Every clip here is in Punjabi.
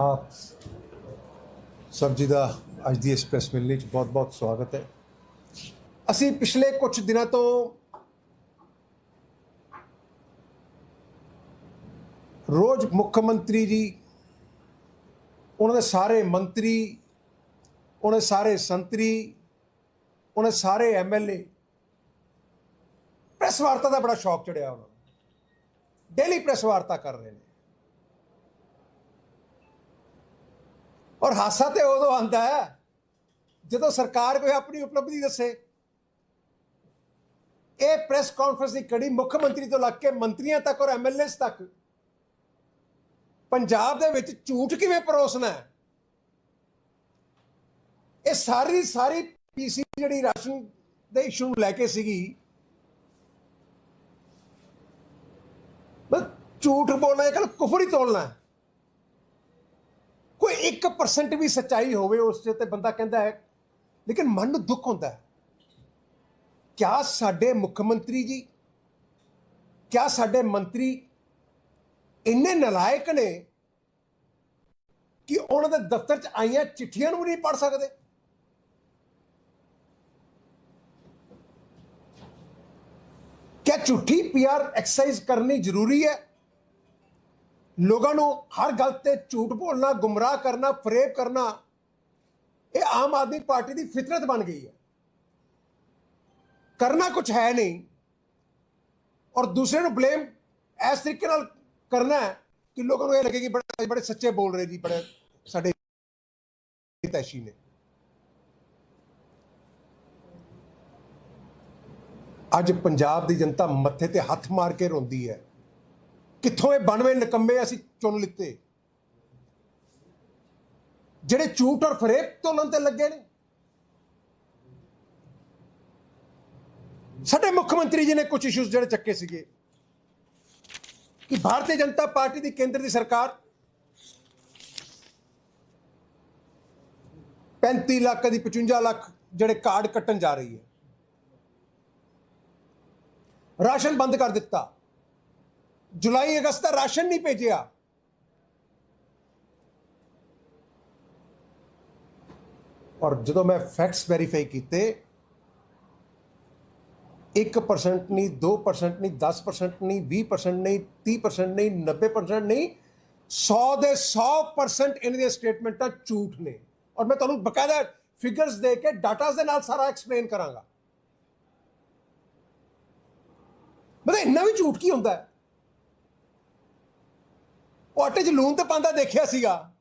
ਆਪ ਸਭ ਜੀ ਦਾ ਅੱਜ ਦੀ ਇਸ ਪ੍ਰੈਸ ਮਿਲਣੀ ਚ ਬਹੁਤ-ਬਹੁਤ ਸਵਾਗਤ ਹੈ। ਅਸੀਂ ਪਿਛਲੇ ਕੁਝ ਦਿਨਾਂ ਤੋਂ ਰੋਜ਼ ਮੁੱਖ ਮੰਤਰੀ ਜੀ, ਉਹਨਾਂ ਦੇ ਸਾਰੇ ਮੰਤਰੀ, ਉਹਨਾਂ ਦੇ ਸਾਰੇ ਸੰਤਰੀ, ਉਹਨਾਂ ਦੇ ਸਾਰੇ ਐਮਐਲਏ ਪ੍ਰੈਸ ਵਾਰਤਾ ਦਾ ਬੜਾ ਸ਼ੌਕ ਚੜਿਆ ਉਹਨਾਂ ਨੂੰ। ਡੇਲੀ ਪ੍ਰੈਸ ਵਾਰਤਾ ਕਰ ਰਹੇ ਨੇ। ਔਰ ਹਾਸਾ ਤੇ ਉਦੋਂ ਆਂਦਾ ਹੈ ਜਦੋਂ ਸਰਕਾਰ ਕੋਈ ਆਪਣੀ ਉਪਲਬਧੀ ਦੱਸੇ। ਇਹ ਪ੍ਰੈਸ ਕਾਨਫਰੰਸ ਦੀ ਕੜੀ ਮੁੱਖ ਮੰਤਰੀ ਤੋਂ ਲੱਗ ਕੇ ਮੰਤਰੀਆਂ ਤੱਕ ਔਰ ਐਮਐਲਏਸ ਤੱਕ। ਪੰਜਾਬ ਦੇ ਵਿੱਚ ਝੂਠ ਕਿਵੇਂ ਪਰੋਸਣਾ ਇਹ ਸਾਰੀ ਸਾਰੀ ਪੀਸੀ ਜਿਹੜੀ ਰਾਸ਼ਨ ਦੇ ਇਸ਼ੂ ਨੂੰ ਲੈ ਕੇ ਸੀਗੀ, ਬਸ ਝੂਠ ਬੋਲਣਾ ਇਹ ਕੱਲ ਕੁਫਰ ਹੀ। ਤੋਲਣਾ 1% ਵੀ ਸੱਚਾਈ ਹੋਵੇ ਉਸ 'ਚ ਤੇ ਬੰਦਾ ਕਹਿੰਦਾ ਹੈ, ਲੇਕਿਨ ਮਨ ਨੂੰ ਦੁੱਖ ਹੁੰਦਾ ਹੈ। ਕਿਆ ਸਾਡੇ ਮੁੱਖ ਮੰਤਰੀ ਜੀ, ਕਿਆ ਸਾਡੇ ਮੰਤਰੀ ਇੰਨੇ ਨਲਾਇਕ ਨੇ ਕਿ ਉਹਨਾਂ ਦੇ ਦਫ਼ਤਰ 'ਚ ਆਈਆਂ ਚਿੱਠੀਆਂ ਨੂੰ ਵੀ ਨਹੀਂ ਪੜ ਸਕਦੇ? ਕਿਆ ਝੂਠੀ ਪੀਆਰ ਐਕਸਰਸਾਈਜ਼ ਕਰਨੀ ਜ਼ਰੂਰੀ ਹੈ? ਲੋਕਾਂ ਨੂੰ ਹਰ ਗੱਲ ਤੇ ਝੂਠ ਬੋਲਣਾ, ਗੁੰਮਰਾਹ ਕਰਨਾ, ਫਰੇਬ ਕਰਨਾ, ਇਹ ਆਮ ਆਦਮੀ ਪਾਰਟੀ ਦੀ ਫਿਤਰਤ ਬਣ ਗਈ ਹੈ। ਕਰਨਾ ਕੁਝ ਹੈ ਨਹੀਂ ਔਰ ਦੂਸਰੇ ਨੂੰ ਬਲੇਮ ਇਸ ਤਰੀਕੇ ਨਾਲ ਕਰਨਾ ਕਿ ਲੋਕਾਂ ਨੂੰ ਇਹ ਲੱਗੇ ਕਿ ਬੜੇ ਬੜੇ ਸੱਚੇ ਬੋਲ ਰਹੇ ਜੀ, ਬੜੇ ਸਾਡੇ ਤੈਸ਼ੀ ਨੇ। ਅੱਜ ਪੰਜਾਬ ਦੀ ਜਨਤਾ ਮੱਥੇ ਤੇ ਹੱਥ ਮਾਰ ਕੇ ਰੋਂਦੀ ਹੈ। ਕਿੱਥੋਂ ਇਹ 92 ਨਿਕੰਮੇ ਅਸੀਂ ਚੁਣ ਲਿੱਤੇ? ਜਿਹੜੇ ਝੂਠ ਔਰ ਫਰੇਬ ਤੋਲਣ ਤੇ ਲੱਗੇ ਨੇ। ਸਾਡੇ ਮੁੱਖ ਮੰਤਰੀ ਜੀ ਨੇ ਕੁਝ ਇਸ਼ੂਜ਼ ਜਿਹੜੇ ਚੱਕੇ ਸੀਗੇ। ਕਿ ਭਾਰਤੀ ਜਨਤਾ ਪਾਰਟੀ ਦੀ ਕੇਂਦਰ ਦੀ ਸਰਕਾਰ 35 ਲੱਖ ਦੀ 55 ਲੱਖ ਜਿਹੜੇ ਕਾਰਡ ਕੱਟਣ ਜਾ ਰਹੀ ਹੈ। ਰਾਸ਼ਨ ਬੰਦ ਕਰ ਦਿੱਤਾ। ਜੁਲਾਈ, ਅਗਸਤ ਦਾ ਰਾਸ਼ਨ ਨਹੀਂ ਭੇਜਿਆ। ਔਰ ਜਦੋਂ ਮੈਂ ਫੈਕਟਸ ਵੈਰੀਫਾਈ ਕੀਤੇ 1% ਨਹੀਂ 2% ਨਹੀਂ 10% ਨਹੀਂ 20% ਨਹੀਂ 30% ਨਹੀਂ 90% ਨਹੀਂ 100 ਦੇ 100% ਇਹਨਾਂ ਦੀਆਂ ਸਟੇਟਮੈਂਟਾਂ ਝੂਠ ਨੇ। ਔਰ ਮੈਂ ਤੁਹਾਨੂੰ ਬਕਾਇਦਾ ਫਿਗਰਸ ਦੇ ਕੇ ਡਾਟਾਸ ਦੇ ਨਾਲ ਸਾਰਾ ਐਕਸਪਲੇਨ ਕਰਾਂਗਾ। ਮਤਲਬ ਇੰਨਾ ਵੀ ਝੂਠ ਕੀ ਹੁੰਦਾ ਹੈ? ਉਹ ਆਟੇ 'ਚ ਲੂਣ ਤੇ ਪਾਉਂਦਾ ਦੇਖਿਆ ਸੀਗਾ।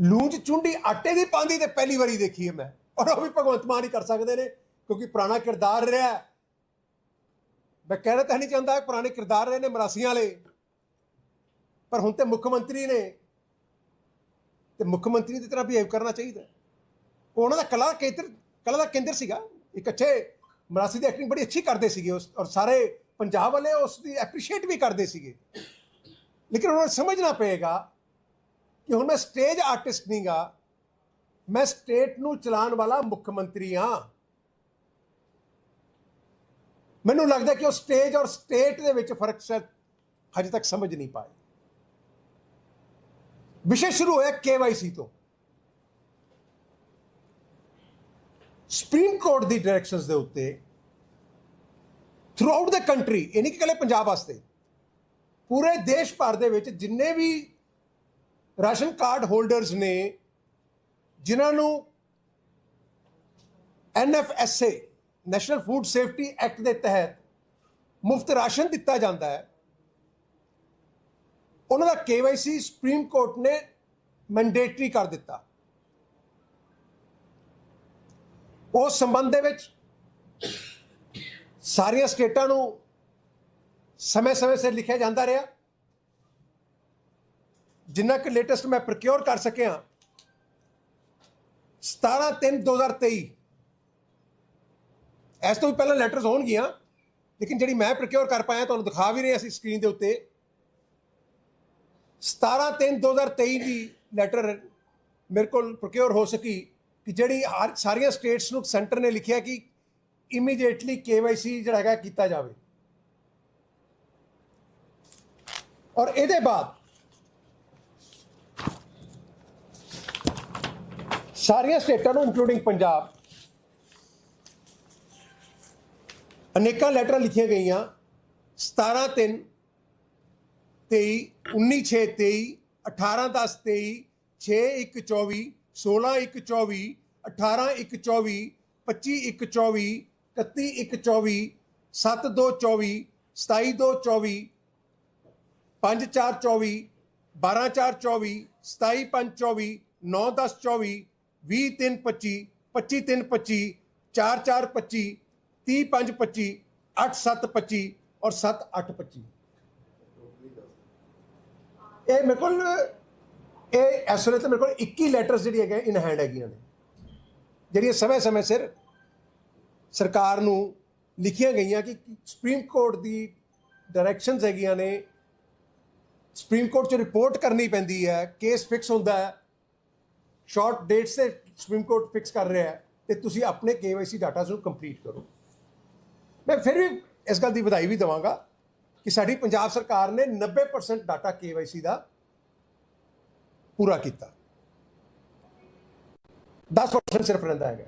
ਲੂਣ 'ਚ ਚੁੰਡੀ ਆਟੇ ਦੀ ਪਾਉਂਦੀ ਤੇ ਪਹਿਲੀ ਵਾਰੀ ਦੇਖੀ ਹੈ ਮੈਂ। ਔਰ ਉਹ ਵੀ ਭਗਵੰਤ ਮਾਨ ਹੀ ਕਰ ਸਕਦੇ ਨੇ, ਕਿਉਂਕਿ ਪੁਰਾਣਾ ਕਿਰਦਾਰ ਰਿਹਾ ਮੈਂ ਕਹਿਣਾ ਤਾਂ ਨਹੀਂ ਚਾਹੁੰਦਾ ਪੁਰਾਣੇ ਕਿਰਦਾਰ ਰਹੇ ਨੇ ਮਰਾਸੀਆਂ ਵਾਲੇ। ਪਰ ਹੁਣ ਤੇ ਮੁੱਖ ਮੰਤਰੀ ਨੇ। ਤੇ ਮੁੱਖ ਮੰਤਰੀ ਦੀ ਤਰ੍ਹਾਂ ਬਿਹੇਵ ਕਰਨਾ ਚਾਹੀਦਾ। ਉਹਨਾਂ ਦਾ ਕਲਾ ਕੇਂਦਰ ਕਲਾ ਦਾ ਕੇਂਦਰ ਸੀਗਾ। ਇੱਕ ਅੱਛੇ ਮਰਾਸੀ ਦੀ ਐਕਟਿੰਗ ਬੜੀ ਅੱਛੀ ਕਰਦੇ ਸੀਗੇ ਉਸ ਔਰ ਸਾਰੇ ਪੰਜਾਬ ਵਾਲੇ ਉਸ ਦੀ ਐਪਰੀਸ਼ੀਏਟ ਵੀ ਕਰਦੇ ਸੀਗੇ। ਲੇਕਿਨ ਉਹਨਾਂ ਨੂੰ ਸਮਝਣਾ ਪਏਗਾ ਕਿ ਹੁਣ ਮੈਂ ਸਟੇਜ ਆਰਟਿਸਟ ਨਹੀਂਗਾ ਮੈਂ ਸਟੇਟ ਨੂੰ ਚਲਾਉਣ ਵਾਲਾ ਮੁੱਖ ਮੰਤਰੀ ਹਾਂ। ਮੈਨੂੰ ਲੱਗਦਾ ਕਿ ਉਹ ਸਟੇਜ ਔਰ ਸਟੇਟ ਦੇ ਵਿੱਚ ਫ਼ਰਕ ਸ਼ਾਇਦ ਹਜੇ ਤੱਕ ਸਮਝ ਨਹੀਂ ਪਾਏ। ਵਿਸ਼ੇ ਸ਼ੁਰੂ ਹੋਇਆ ਕੇਵਾਈਸੀ ਤੋਂ। ਸੁਪਰੀਮ ਕੋਰਟ ਦੀ ਡਾਇਰੈਕਸ਼ਨਸ ਦੇ ਉੱਤੇ ਥਰੂ ਆਊਟ ਦ ਕੰਟਰੀ ਇਹ ਨਹੀਂ ਕਿ ਇਕੱਲੇ ਪੰਜਾਬ ਵਾਸਤੇ, ਪੂਰੇ ਦੇਸ਼ ਭਰ ਦੇ ਵਿੱਚ ਜਿੰਨੇ ਵੀ ਰਾਸ਼ਨ ਕਾਰਡ ਹੋਲਡਰਸ ਨੇ, ਜਿਨ੍ਹਾਂ ਨੂੰ NFSA national food safety act ਦੇ ਤਹਿਤ ਮੁਫਤ ਰਾਸ਼ਨ ਦਿੱਤਾ ਜਾਂਦਾ ਹੈ, ਉਹਨਾਂ ਦਾ ਕੇਵਾਈਸੀ ਸੁਪਰੀਮ ਕੋਰਟ ਨੇ ਮੈਂਡੇਟਰੀ ਕਰ ਦਿੱਤਾ। ਉਸ ਸੰਬੰਧ ਦੇ ਵਿੱਚ ਸਾਰੀਆਂ ਸਟੇਟਾਂ ਨੂੰ ਸਮੇਂ-ਸਮੇਂ ਸਿਰ ਲਿਖਿਆ ਜਾਂਦਾ ਰਿਹਾ। ਜਿੰਨਾ ਕਿ ਲੇਟੈਸਟ ਮੈਂ ਪ੍ਰੋਕਿਉਰ ਕਰ ਸਕਿਆ 17 3 2023 ਇਸ ਤੋਂ ਵੀ ਪਹਿਲਾਂ ਲੈਟਰਸ ਹੋਣਗੀਆਂ, ਲੇਕਿਨ ਜਿਹੜੀ ਮੈਂ ਪ੍ਰੋਕਿਉਰ ਕਰ ਪਾਇਆ, ਤੁਹਾਨੂੰ ਦਿਖਾ ਵੀ ਰਹੇ ਅਸੀਂ ਸਕਰੀਨ ਦੇ ਉੱਤੇ। 17 3 2023 ਦੀ ਲੈਟਰ ਮੇਰੇ ਕੋਲ ਪ੍ਰੋਕਿਉਰ ਹੋ ਸਕੀ ਕਿ ਜਿਹੜੀ ਹਰ ਸਾਰੀਆਂ ਸਟੇਟਸ ਨੂੰ ਸੈਂਟਰ ਨੇ ਲਿਖਿਆ ਕਿ ਇਮੀਡੀਏਟਲੀ ਕੇਵਾਈਸੀ ਜਿਹੜਾ ਹੈਗਾ ਕੀਤਾ ਜਾਵੇ। ਔਰ ਇਹਦੇ ਬਾਅਦ ਸਾਰੀਆਂ ਸਟੇਟਾਂ ਨੂੰ ਇਨਕਲੂਡਿੰਗ ਪੰਜਾਬ, ਅਨੇਕਾਂ ਲੈਟਰਾਂ ਲਿਖੀਆਂ ਗਈਆਂ। 17 3 23 19 6 23 18 10 23 6 1 24 16 1 24 18 1 24 25 1 24 31 1 24 7 2 24 27 2 24 5 4 24 12 4 24 27 5 24 9 10 24 20 3 25 25 3 25 4 4 25 30 5 25 8 7 25 ਔਰ 7 8 25 ਇਹ ਮੇਰੇ ਕੋਲ, ਇਹ ਇਸ ਵੇਲੇ ਤਾਂ ਮੇਰੇ ਕੋਲ 21 ਲੈਟਰਸ ਜਿਹੜੀ ਹੈਗੇ ਇਨ ਹੈਂਡ ਹੈਗੀਆਂ ਨੇ। ਜਿਹੜੀਆਂ ਸਮੇਂ-ਸਮੇਂ ਸਿਰ ਸਰਕਾਰ ਨੂੰ ਲਿਖੀਆਂ ਗਈਆਂ ਕਿ ਸੁਪਰੀਮ ਕੋਰਟ ਦੀ ਡਾਇਰੈਕਸ਼ਨਸ ਹੈਗੀਆਂ ਨੇ। ਸੁਪਰੀਮ ਕੋਰਟ 'ਚ ਰਿਪੋਰਟ ਕਰਨੀ ਪੈਂਦੀ ਹੈ ਕੇਸ ਫਿਕਸ ਹੁੰਦਾ ਹੈ। ਸ਼ਾਰਟ ਡੇਟਸ ਤੇ ਸੁਪਰੀਮ ਕੋਰਟ ਫਿਕਸ ਕਰ ਰਿਹਾ ਹੈ ਤੇ ਤੁਸੀਂ ਆਪਣੇ KYC ਡਾਟਾ ਨੂੰ ਕੰਪਲੀਟ ਕਰੋ। ਮੈਂ ਫਿਰ ਵੀ ਇਸ ਗੱਲ ਦੀ ਵਧਾਈ ਵੀ ਦਵਾਂਗਾ ਕਿ ਸਾਡੀ ਪੰਜਾਬ ਸਰਕਾਰ ਨੇ 90% ਡਾਟਾ KYC ਦਾ ਪੂਰਾ ਕੀਤਾ। 10% ਸਿਰਫ ਰਹਿੰਦਾ ਹੈਗਾ।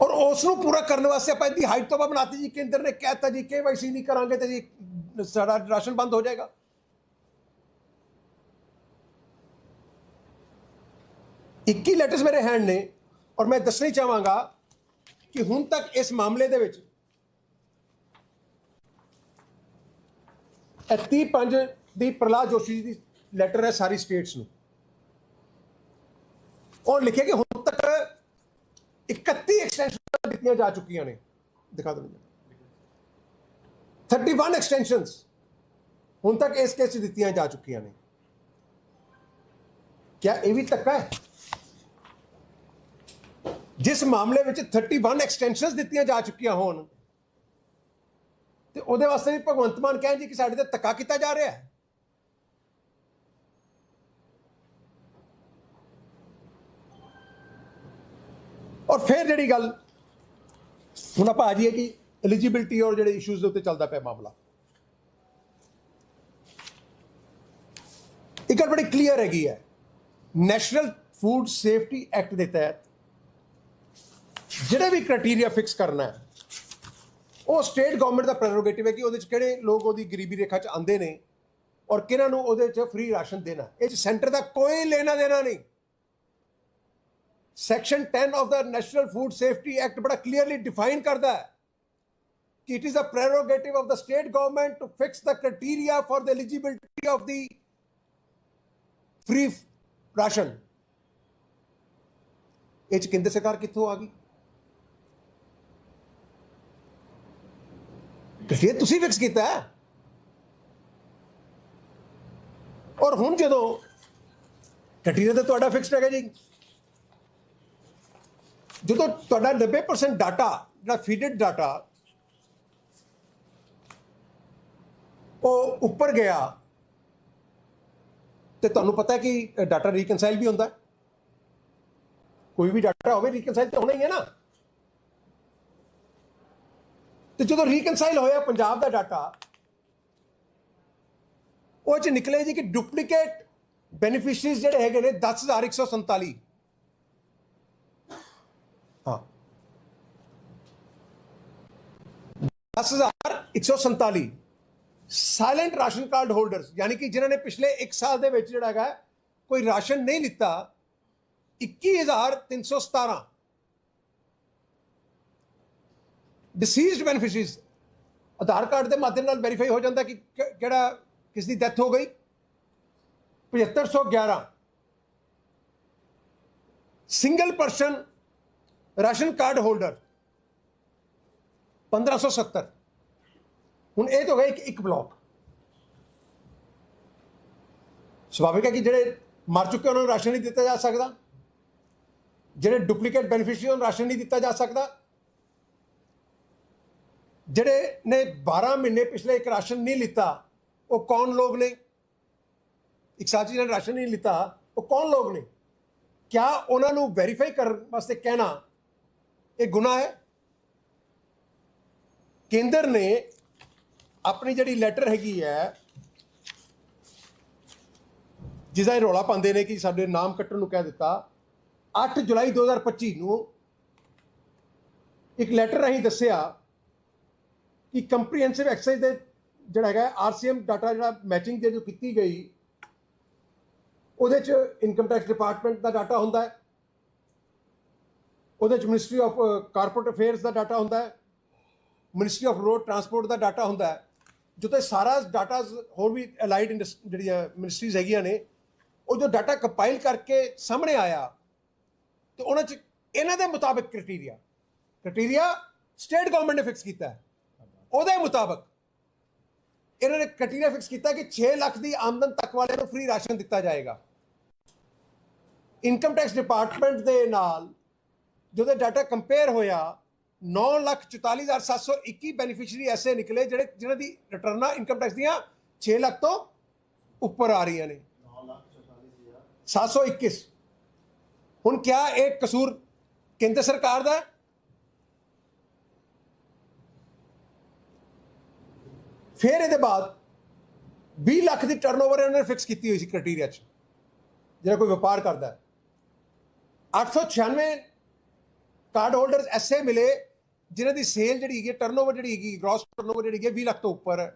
ਔਰ ਉਸ ਨੂੰ ਪੂਰਾ ਕਰਨ ਵਾਸਤੇ ਆਪਾਂ ਇਹਦੀ ਹਾਈਟ ਤੋਂ ਬਣਾਤੀ ਜੀ, ਕੇਂਦਰ ਨੇ ਕਹਿਤਾ ਜੀ KYC ਨਹੀਂ ਕਰਾਂਗੇ ਤੇ ਜੀ, ਸਾਡਾ ਰਾਸ਼ਨ ਬੰਦ ਹੋ ਜਾਏਗਾ। ਇੱਕੀ ਲੈਟਰਸ ਮੇਰੇ ਹੈਂਡ ਨੇ ਔਰ ਮੈਂ ਦੱਸਣੀ ਚਾਹਾਂਗਾ ਕਿ ਹੁਣ ਤੱਕ ਇਸ ਮਾਮਲੇ ਦੇ ਵਿੱਚ 35 ਦੀ ਪ੍ਰਲਾਦ ਜੋਸ਼ੀ ਦੀ ਲੈਟਰ ਹੈ ਸਾਰੀ ਸਟੇਟਸ ਨੂੰ। ਉਹ ਲਿਖਿਆ ਕਿ 31 ਐਕਸਟੈਂਸ਼ਨ ਦਿੱਤੀਆਂ ਜਾ ਚੁੱਕੀਆਂ ਨੇ। ਦਿਖਾ ਦਿਓ 31 ਐਕਸਟੈਂਸ਼ਨਸ ਹੁਣ ਤੱਕ ਇਸ ਕੇਸ 'ਚ ਦਿੱਤੀਆਂ ਜਾ ਚੁੱਕੀਆਂ ਨੇ। ਕਿਆ ਇਹ ਵੀ ਧੱਕਾ ਹੈ? ਜਿਸ ਮਾਮਲੇ ਵਿੱਚ 31 ਐਕਸਟੈਂਸ਼ਨਸ ਦਿੱਤੀਆਂ ਜਾ ਚੁੱਕੀਆਂ ਹੋਣ, ਤੇ ਉਹਦੇ ਵਾਸਤੇ ਵੀ ਭਗਵੰਤ ਮਾਨ ਕਹਿੰਦੇ ਜੀ ਕਿ ਸਾਡੇ ਤੇ ਧੱਕਾ ਕੀਤਾ ਜਾ ਰਿਹਾ ਹੈ। ਔਰ ਫਿਰ ਜਿਹੜੀ ਗੱਲ ਹੁਣ ਆਪਾਂ ਆ ਜਾਈਏ ਕਿ ਐਲੀਜੀਬਿਲਟੀ ਔਰ ਜਿਹੜੇ ਇਸ਼ੂਜ਼ ਦੇ ਉੱਤੇ ਚੱਲਦਾ ਪਿਆ ਮਾਮਲਾ। ਇੱਕ ਗੱਲ ਬੜੀ ਕਲੀਅਰ ਹੈਗੀ ਹੈ। ਨੈਸ਼ਨਲ ਫੂਡ ਸੇਫਟੀ ਐਕਟ ਦੇ ਤਹਿਤ ਜਿਹੜੇ ਵੀ ਕ੍ਰਾਈਟੇਰੀਆ ਫਿਕਸ ਕਰਨਾ ਹੈ, ਉਹ ਸਟੇਟ ਗਵਰਨਮੈਂਟ ਦਾ ਪ੍ਰੈਰੋਗੇਟਿਵ ਹੈ ਕਿ ਉਹਦੇ ਚ ਕਿਹੜੇ ਲੋਕ ਉਹਦੀ ਗਰੀਬੀ ਰੇਖਾ ਚ ਆਂਦੇ ਨੇ ਔਰ ਕਿਹਨਾਂ ਨੂੰ ਉਹਦੇ ਚ ਫ੍ਰੀ ਰਾਸ਼ਨ ਦੇਣਾ। ਇਹ ਚ ਸੈਂਟਰ ਦਾ ਕੋਈ ਲੈਣਾ ਦੇਣਾ ਨਹੀਂ। Section ten of the national food safety act बड़ा क्लियरली डिफाइन करता है कि it is a prerogative of the state government to fix the criteria for the eligibility of the free ration ਇਹ केंद्र सरकार कितों आ गई ਗਈ तुम्हें फिक्स किया और हूँ जो ਹੁਣ तो फिक्स ਤੇ जी। ਜਦੋਂ ਤੁਹਾਡਾ 90% ਡਾਟਾ ਜਿਹੜਾ ਫੀਡਡ ਡਾਟਾ ਉਹ ਉੱਪਰ ਗਿਆ, ਤੇ ਤੁਹਾਨੂੰ ਪਤਾ ਕਿ ਡਾਟਾ ਰੀਕਨਸਾਈਲ ਵੀ ਹੁੰਦਾ ਕੋਈ ਵੀ ਡਾਟਾ ਹੋਵੇ ਰੀਕਨਸਾਈਲ ਤਾਂ ਹੋਣਾ ਹੀ ਹੈ ਨਾ। ਤੇ ਜਦੋਂ ਰੀਕਨਸਾਈਲ ਹੋਇਆ ਪੰਜਾਬ ਦਾ ਡਾਟਾ ਉਹ ਚ ਨਿਕਲੇ ਜੀ ਕਿ ਡੁਪਲੀਕੇਟ ਬੈਨੀਫੀਸ਼ੀਅਰੀਜ਼ ਜਿਹੜੇ ਹੈਗੇ ਨੇ 10147 ਹਾਂ 10147 ਸਾਇਲੈਂਟ ਰਾਸ਼ਨ ਕਾਰਡ ਹੋਲਡਰਸ ਯਾਨੀ ਕਿ ਜਿਨ੍ਹਾਂ ਨੇ ਪਿਛਲੇ 1 ਸਾਲ ਦੇ ਵਿੱਚ ਜਿਹੜਾ ਹੈਗਾ ਕੋਈ ਰਾਸ਼ਨ ਨਹੀਂ ਲਿੱਤਾ 21317 ਡਿਸੀਜ਼ਡ ਬੈਨੀਫੀਸ਼ੀਅਰੀਜ਼ ਆਧਾਰ ਕਾਰਡ ਦੇ ਮਾਧਿਅਮ ਨਾਲ ਵੈਰੀਫਾਈ ਹੋ ਜਾਂਦਾ ਕਿ- ਕਿਹੜਾ ਕਿਸ ਦੀ ਡੈਥ ਹੋ ਗਈ 7511 single person ration card holder. 1570 ਹੁਣ ਇਹ ਤਾਂ ਹੋ ਗਿਆ ਇੱਕ ਇੱਕ ਬਲਾਕ। ਸੁਭਾਵਿਕ ਹੈ ਕਿ ਜਿਹੜੇ ਮਰ ਚੁੱਕੇ ਉਹਨਾਂ ਨੂੰ ਰਾਸ਼ਨ ਨਹੀਂ ਦਿੱਤਾ ਜਾ ਸਕਦਾ। ਜਿਹੜੇ ਡੁਪਲੀਕੇਟ ਬੈਨੀਫੀਸ਼ੀਅਰੀ ਨੂੰ ਰਾਸ਼ਨ ਨਹੀਂ ਦਿੱਤਾ ਜਾ ਸਕਦਾ। ਜਿਹੜੇ ਨੇ 12 ਮਹੀਨੇ ਪਿਛਲੇ ਇੱਕ ਰਾਸ਼ਨ ਨਹੀਂ ਲਿੱਤਾ, ਉਹ ਕੌਣ ਲੋਕ ਨੇ? ਇੱਕ ਸਾਥੀ ਜਿਹਨੇ ਰਾਸ਼ਨ ਨਹੀਂ ਲਿੱਤਾ, ਉਹ ਕੌਣ ਲੋਕ ਨੇ? ਕਿਆ ਉਹਨਾਂ ਨੂੰ ਵੈਰੀਫਾਈ ਕਰਨ ਵਾਸਤੇ ਕਹਿਣਾ ਇਹ ਗੁਨਾਹ ਹੈ। ਕੇਂਦਰ ਨੇ ਆਪਣੀ ਜਿਹੜੀ ਲੈਟਰ ਹੈਗੀ ਹੈ ਜਿਹਦਾ ਇਹ ਰੌਲਾ ਪਾਉਂਦੇ ਨੇ ਕਿ ਸਾਡੇ ਨਾਮ ਕੱਟਣ ਨੂੰ ਕਹਿ ਦਿੱਤਾ 8 ਜੁਲਾਈ 2025 ਨੂੰ ਇੱਕ ਲੈਟਰ ਰਾਹੀਂ ਦੱਸਿਆ ਕਿ ਕੰਪਰੀਹੈਂਸਿਵ ਐਕਸਰਸਾਈਜ਼ ਦੇ ਜਿਹੜਾ ਹੈਗਾ ਆਰਸੀਐਮ ਡਾਟਾ ਜਿਹੜਾ ਮੈਚਿੰਗ ਜੇ ਕੀਤੀ ਗਈ, ਉਹਦੇ ਚ ਇਨਕਮ ਟੈਕਸ ਡਿਪਾਰਟਮੈਂਟ ਦਾ ਡਾਟਾ ਹੁੰਦਾ ਹੈ। ਉਹਦੇ ਚ ਮਿਨਿਸਟਰੀ ਆਫ ਕਾਰਪੋਰੇਟ ਅਫੇਅਰਸ ਦਾ ਡਾਟਾ ਹੁੰਦਾ ਹੈ। ਮਿਨਿਸਟਰੀ ਆਫ ਰੋਡ ਟਰਾਂਸਪੋਰਟ ਦਾ ਡਾਟਾ ਹੁੰਦਾ ਹੈ। ਜਿੱਥੇ ਸਾਰਾ ਡਾਟਾ ਹੋਰ ਵੀ ਅਲਾਈਡ ਜਿਹੜੀਆਂ ਮਿਨਿਸਟਰੀਜ਼ ਹੈਗੀਆਂ ਨੇ, ਉਹ ਜੋ ਡਾਟਾ ਕੰਪਾਈਲ ਕਰਕੇ ਸਾਹਮਣੇ ਆਇਆ, ਤੇ ਉਹਨਾਂ ਚ ਇਹਨਾਂ ਦੇ ਮੁਤਾਬਕ ਕ੍ਰਾਈਟੇਰੀਆ ਕ੍ਰਾਈਟੇਰੀਆ ਸਟੇਟ ਗਵਰਨਮੈਂਟ ਨੇ ਫਿਕਸ ਕੀਤਾ ਹੈ। ਉਹਦੇ ਮੁਤਾਬਕ ਇਹਨਾਂ ਨੇ ਕ੍ਰਾਈਟੇਰੀਆ ਫਿਕਸ ਕੀਤਾ ਕਿ 6 ਲੱਖ ਦੀ ਆਮਦਨ ਤੱਕ ਵਾਲਿਆਂ ਨੂੰ ਫ੍ਰੀ ਰਾਸ਼ਨ ਦਿੱਤਾ ਜਾਏਗਾ। ਇਨਕਮ ਟੈਕਸ ਡਿਪਾਰਟਮੈਂਟ ਦੇ ਨਾਲ ਜਦੋਂ ਡਾਟਾ ਕੰਪੇਅਰ ਹੋਇਆ 944721 ਬੈਨੀਫੀਸ਼ੀਅਰੀ ਐਸੇ ਨਿਕਲੇ ਜਿਹੜੇ, ਜਿਨ੍ਹਾਂ ਦੀ ਰਿਟਰਨਾਂ ਇਨਕਮ ਟੈਕਸ ਦੀਆਂ 6 ਲੱਖ ਤੋਂ ਉੱਪਰ ਆ ਰਹੀਆਂ ਨੇ। 721 ਹੁਣ ਕਿਆ ਇਹ ਕਸੂਰ ਕੇਂਦਰ ਸਰਕਾਰ ਦਾ ਫਿਰ ਇਹਦੇ ਬਾਅਦ 20 ਲੱਖ ਦੀ ਟਰਨਓਵਰ ਇਹਨਾਂ ਨੇ ਫਿਕਸ ਕੀਤੀ ਹੋਈ ਸੀ ਕ੍ਰਾਈਟੇਰੀਆ 'ਚ, ਜਿਹੜਾ ਕੋਈ ਵਪਾਰ ਕਰਦਾ ਹੈ। 896 ਕਾਰਡ ਹੋਲਡਰਸ ਐਸੇ ਮਿਲੇ ਜਿਨ੍ਹਾਂ ਦੀ ਸੇਲ ਜਿਹੜੀ ਹੈਗੀ ਟਰਨਓਵਰ ਜਿਹੜੀ ਹੈਗੀ ਗ੍ਰੋਸ ਟਰਨਓਵਰ ਜਿਹੜੀ ਹੈਗੀ 20 ਲੱਖ ਤੋਂ ਉੱਪਰ। ਹੈ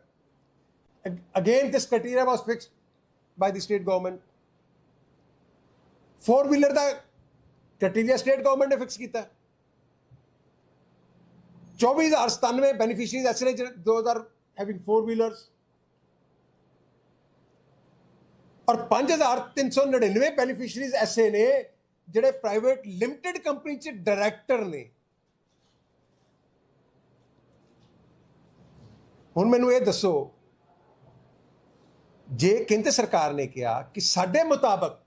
again this criteria was fixed by the state government four wheeler the criteria state government ਨੇ ਫਿਕਸ ਕੀਤਾ। ਹੈ। 24097 ਬੈਨੀਫੀਸ਼ੀਅਰੀਜ਼ ਐਸੇ ਨੇ ਜਿਹੜੇ 2000 ਹੈਵਿੰਗ ਫੋਰ ਵੀਲਰਸ ਔਰ 5399 ਬੈਨੀਫੀਸ਼ੀਅਰੀਜ਼ ਐਸੇ ਨੇ ਜਿਹੜੇ ਪ੍ਰਾਈਵੇਟ ਲਿਮਟਿਡ ਕੰਪਨੀ ਚ ਡਾਇਰੈਕਟਰ ਨੇ। ਹੁਣ ਮੈਨੂੰ ਇਹ ਦੱਸੋ, ਜੇ ਕੇਂਦਰ ਸਰਕਾਰ ਨੇ ਕਿਹਾ ਕਿ ਸਾਡੇ ਮੁਤਾਬਕ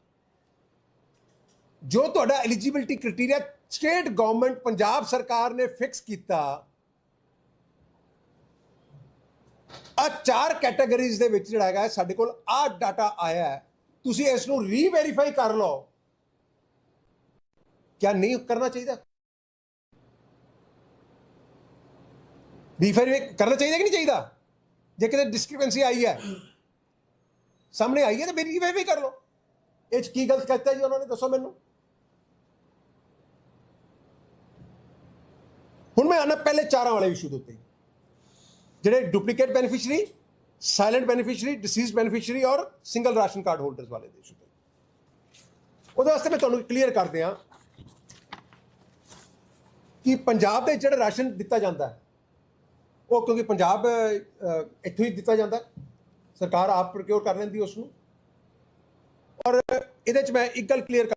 ਜੋ ਤੁਹਾਡਾ eligibility criteria state government Punjab ਸਰਕਾਰ ਨੇ ਫਿਕਸ ਕੀਤਾ ਆ ਚਾਰ ਕੈਟਾਗਰੀਜ਼ ਦੇ ਵਿੱਚ ਜਿਹੜਾ ਹੈਗਾ, ਸਾਡੇ ਕੋਲ ਆ ਡਾਟਾ ਆਇਆ ਹੈ। ਤੁਸੀਂ ਇਸ ਨੂੰ ਰੀਵੈਰੀਫਾਈ ਕਰ ਲਓ। ਕਿਆ ਨਹੀਂ ਕਰਨਾ ਚਾਹੀਦਾ ਰੀਵੈਰੀਫਾਈ ਕਰਨਾ ਚਾਹੀਦਾ ਕਿ ਨਹੀਂ ਚਾਹੀਦਾ ਜੇ ਕਿਤੇ ਡਿਸਕ੍ਰਿਪੈਂਸੀ ਆਈ ਹੈ ਸਾਹਮਣੇ ਆਈ ਹੈ ਤਾਂ ਮੇਰੀ ਰੀਵੈਰੀਫਾਈ ਕਰ ਲਓ ਇਹ 'ਚ ਕੀ ਗਲਤ ਕਰਤਾ ਜੀ ਉਹਨਾਂ ਨੇ ਦੱਸੋ ਮੈਨੂੰ ਹੁਣ ਮੈਂ ਆਣਾ ਪਹਿਲੇ ਚਾਰਾਂ ਵਾਲੇ ਇਸ਼ੂ ਦੇ ਉੱਤੇ ਜਿਹੜੇ duplicate beneficiary silent beneficiary deceased beneficiary ਔਰ ਸਿੰਗਲ ਰਾਸ਼ਨ ਕਾਰਡ ਹੋਲਡਰਸ ਵਾਲੇ ਦੇ ਇਸ਼ੂ ਤੇ ਉਹਦੇ ਵਾਸਤੇ ਮੈਂ ਤੁਹਾਨੂੰ ਕਲੀਅਰ ਕਰ ਦਿਆਂ ਕਿ ਪੰਜਾਬ ਦੇ ਜਿਹੜਾ ਰਾਸ਼ਨ ਦਿੱਤਾ ਜਾਂਦਾ ਉਹ ਕਿਉਂਕਿ ਪੰਜਾਬ ਇੱਥੋਂ ਹੀ ਦਿੱਤਾ ਜਾਂਦਾ ਸਰਕਾਰ ਆਪ ਪ੍ਰੋਕਿਓਰ ਕਰ ਲੈਂਦੀ ਉਸ ਨੂੰ ਔਰ ਇਹਦੇ ਚ ਮੈਂ ਇੱਕ ਗੱਲ ਕਲੀਅਰ ਕਰ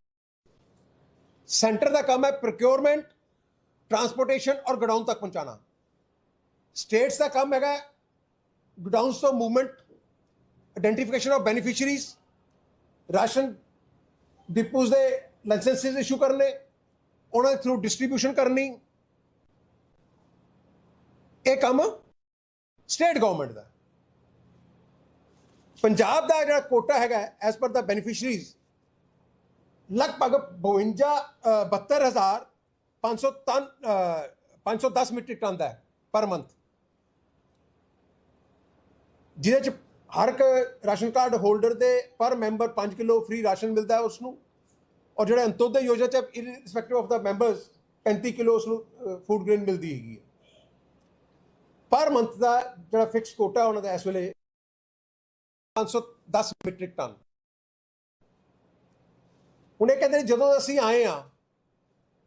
ਸੈਂਟਰ ਦਾ ਕੰਮ ਹੈ ਪ੍ਰੋਕਿਓਰਮੈਂਟ ਟਰਾਂਸਪੋਰਟੇਸ਼ਨ ਔਰ ਗਡਾਊਨ ਤੱਕ ਪਹੁੰਚਾਉਣਾ। ਸਟੇਟਸ ਦਾ ਕੰਮ ਹੈਗਾ ਗਡਾਊਨਸ ਤੋਂ movement identification of beneficiaries ration depots ਦੇ ਲਾਇਸੈਂਸਿਸ ਇਸ਼ੂ ਕਰਨੇ ਉਹਨਾਂ ਦੇ ਥਰੂ ਡਿਸਟ੍ਰੀਬਿਊਸ਼ਨ ਕਰਨੀ। ਇਹ ਕੰਮ ਸਟੇਟ ਗਵਰਨਮੈਂਟ ਦਾ। ਪੰਜਾਬ ਦਾ ਜਿਹੜਾ ਕੋਟਾ ਹੈਗਾ ਐਸ ਪਰ ਦਾ ਬੈਨੀਫੀਸ਼ੀਅਰੀਜ਼ ਲਗਭਗ 52 uh, 72500 ton uh, 510 metric ton ਦਾ ਹੈ ਪਰ ਮੰਥ ਜਿਹਦੇ ਚ ਹਰ ਇੱਕ ਰਾਸ਼ਨ ਕਾਰਡ ਹੋਲਡਰ ਦੇ ਪਰ ਮੈਂਬਰ 5 ਕਿਲੋ ਫ੍ਰੀ ਰਾਸ਼ਨ ਮਿਲਦਾ ਹੈ ਉਸ ਨੂੰ ਔਰ ਜਿਹੜਾ ਅੰਤੋਦਯ ਯੋਜਨਾ ਚ irrespective of the members 35 kilo ਉਸ ਨੂੰ ਫੂਡ ਗ੍ਰੇਨ ਮਿਲਦੀ ਹੈਗੀ ਹੈ। ਪਰ ਮੰਥ ਦਾ ਜਿਹੜਾ ਫਿਕਸ ਕੋਟਾ ਉਹਨਾਂ ਦਾ ਇਸ ਵੇਲੇ 510 ਮੀਟ੍ਰਿਕ ਟਨ ਹੁਣ ਇਹ ਕਹਿੰਦੇ ਨੇ ਜਦੋਂ ਅਸੀਂ ਆਏ ਆ